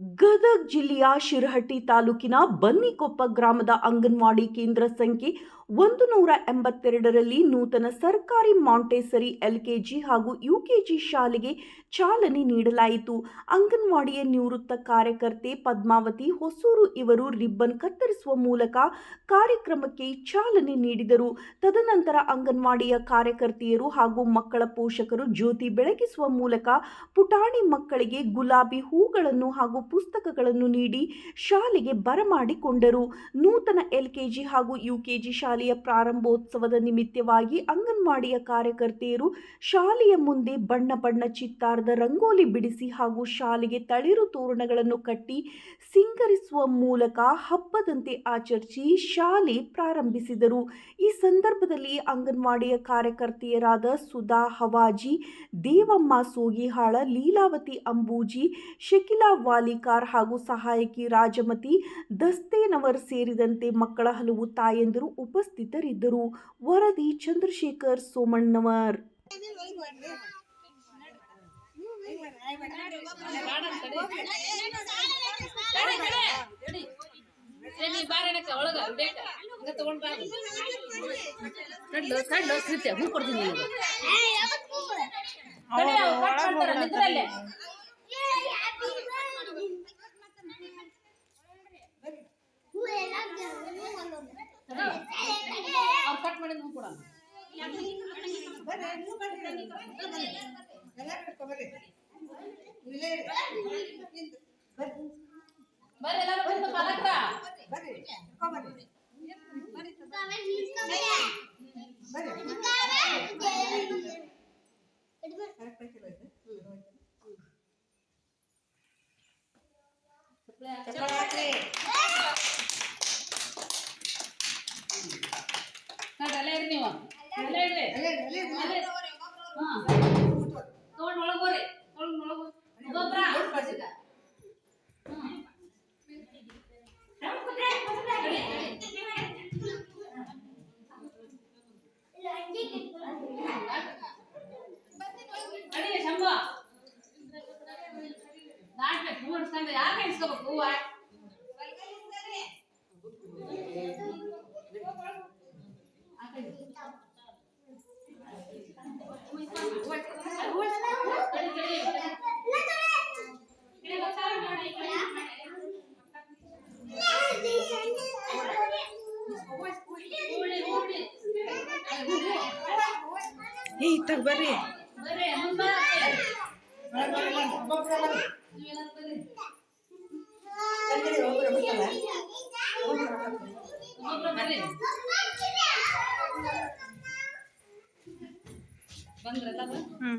ಗದಗ್ ಜಿಲ್ಲೆಯ ಶಿರಹಟ್ಟಿ ತಾಲೂಕಿನ ಬನ್ನಿಕೊಪ್ಪ ಗ್ರಾಮದ ಅಂಗನವಾಡಿ ಕೇಂದ್ರ ಸಂಖ್ಯೆ ಒಂದು ನೂರ ಎಂಬತ್ತೆರಡರಲ್ಲಿ ನೂತನ ಸರ್ಕಾರಿ ಮಾಂಟೇಸರಿ ಎಲ್ಕೆಜಿ ಹಾಗೂ ಯುಕೆಜಿ ಶಾಲೆಗೆ ಚಾಲನೆ ನೀಡಲಾಯಿತು. ಅಂಗನವಾಡಿಯ ನಿವೃತ್ತ ಕಾರ್ಯಕರ್ತೆ ಪದ್ಮಾವತಿ ಹೊಸೂರು ಇವರು ರಿಬ್ಬನ್ ಕತ್ತರಿಸುವ ಮೂಲಕ ಕಾರ್ಯಕ್ರಮಕ್ಕೆ ಚಾಲನೆ ನೀಡಿದರು. ತದನಂತರ ಅಂಗನವಾಡಿಯ ಕಾರ್ಯಕರ್ತೆಯರು ಹಾಗೂ ಮಕ್ಕಳ ಪೋಷಕರು ಜ್ಯೋತಿ ಬೆಳಗಿಸುವ ಮೂಲಕ ಪುಟಾಣಿ ಮಕ್ಕಳಿಗೆ ಗುಲಾಬಿ ಹೂಗಳನ್ನು ಹಾಗೂ ಪುಸ್ತಕಗಳನ್ನು ನೀಡಿ ಶಾಲೆಗೆ ಬರಮಾಡಿಕೊಂಡರು. ನೂತನ ಎಲ್ಕೆಜಿ ಹಾಗೂ ಯುಕೆಜಿ ಶಾಲೆಯ ಪ್ರಾರಂಭೋತ್ಸವದ ನಿಮಿತ್ತವಾಗಿ ಅಂಗನವಾಡಿಯ ಕಾರ್ಯಕರ್ತೆಯರು ಶಾಲೆಯ ಮುಂದೆ ಬಣ್ಣ ಬಣ್ಣ ಚಿತ್ತಾರದ ರಂಗೋಲಿ ಬಿಡಿಸಿ ಹಾಗೂ ಶಾಲೆಗೆ ತಳಿರು ತೋರಣಗಳನ್ನು ಕಟ್ಟಿ ಸಿಂಗರಿಸುವ ಮೂಲಕ ಹಬ್ಬದಂತೆ ಆಚರಿಸಿ ಶಾಲೆ ಪ್ರಾರಂಭಿಸಿದರು. ಈ ಸಂದರ್ಭದಲ್ಲಿ ಅಂಗನವಾಡಿಯ ಕಾರ್ಯಕರ್ತೆಯರಾದ ಸುಧಾ ಹವಾಜಿ, ದೇವಮ್ಮ ಸೋಗಿಹಾಳ, ಲೀಲಾವತಿ ಅಂಬೂಜಿ, ಶಕಿಲಾ ವಾಲಿಕಾರ್ ಹಾಗೂ ಸಹಾಯಕಿ ರಾಜಮತಿ ದಸ್ತೇನವರ್ ಸೇರಿದಂತೆ ಮಕ್ಕಳ ಹಲವು ತಾಯಂದಿರು ಉಪಸ್ಥಿತರಿದ್ದರು. ವರದಿ ಚಂದ್ರಶೇಖರ್ ಸೋಮಣ್ಣವರ್ ಹೂ ಬಾರಣಕ್ಕ ಬರ್ರಿ ಎಲ್ಲಾರು ಬಂದು ಪಾಲಕ್ರ ನೋಡ್ರಿ ಅಲ್ಲೇ ಇರಿ ನೀವು ಅಲ್ಲೇ ಇರ್ರಿ ಅಲ್ಲೇ ಹಾ ತಗೊಂಡ್ ಒಳಗ್ ಹೋರಿ ತಗೊಂಡ್ ಒಳಗ್ ಹೋರಿ. ಗೊಬ್ರ ಹ್ಮ್. ಅಡಿ ಶಂಭ ನಾಟ್ಬೇಕು ಹೂ ಇಡ್ಸ್ಕೊಂಡು ಯಾಕೆ ಇಡ್ಸ್ಕೋಬೇಕು ಹೂವ Hei, tak beri. Beri, hamba. Bandra, tak? Hmm.